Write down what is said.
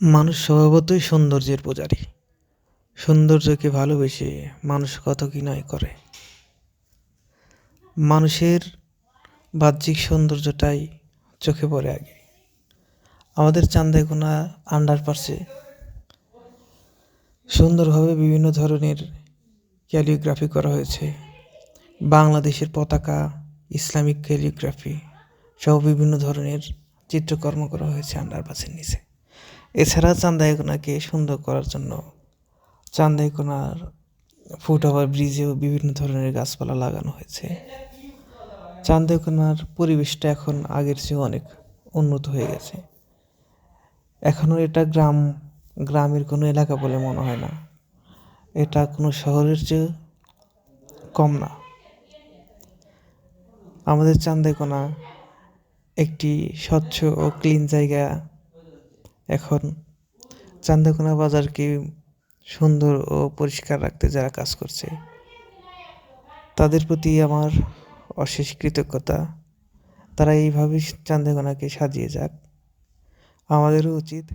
মানুষ স্বভাবতই সৌন্দর্যের পূজারী। সৌন্দর্যকে ভালোবেসে মানুষ কত কি নয় করে। মানুষের বাহ্যিক সৌন্দর্যটাই চোখে পড়ে আগে। আমাদের চান্দাইকোনা আন্ডারপাসে সুন্দরভাবে বিভিন্ন ধরনের ক্যালিওগ্রাফি করা হয়েছে। বাংলাদেশের পতাকা, ইসলামিক ক্যালিগ্রাফি সহ বিভিন্ন ধরনের চিত্রকর্ম করা হয়েছে আন্ডারপাসের নিচে। এছাড়া চান্দাইকোনাকে সুন্দর করার জন্য চান্দাইকোনার ফুট ওভার ব্রিজেও বিভিন্ন ধরনের গাছপালা লাগানো হয়েছে। চান্দাইকোনার পরিবেশটা এখন আগের চেয়ে অনেক উন্নত হয়ে গেছে। এখনও এটা গ্রাম, গ্রামের কোনো এলাকা বলে মনে হয় না। এটা কোনো শহরের চেয়ে কম না। আমাদের চান্দাইকোনা একটি স্বচ্ছ ও ক্লিন জায়গা এখন চান্দাকোনা বাজারকে সুন্দর ও পরিষ্কার রাখতে যারা কাজ করছে, তাদের প্রতি আমার অশেষ কৃতজ্ঞতা। তারা এইভাবেই চান্দাকোনাকে সাজিয়ে যাক। আমাদেরও উচিত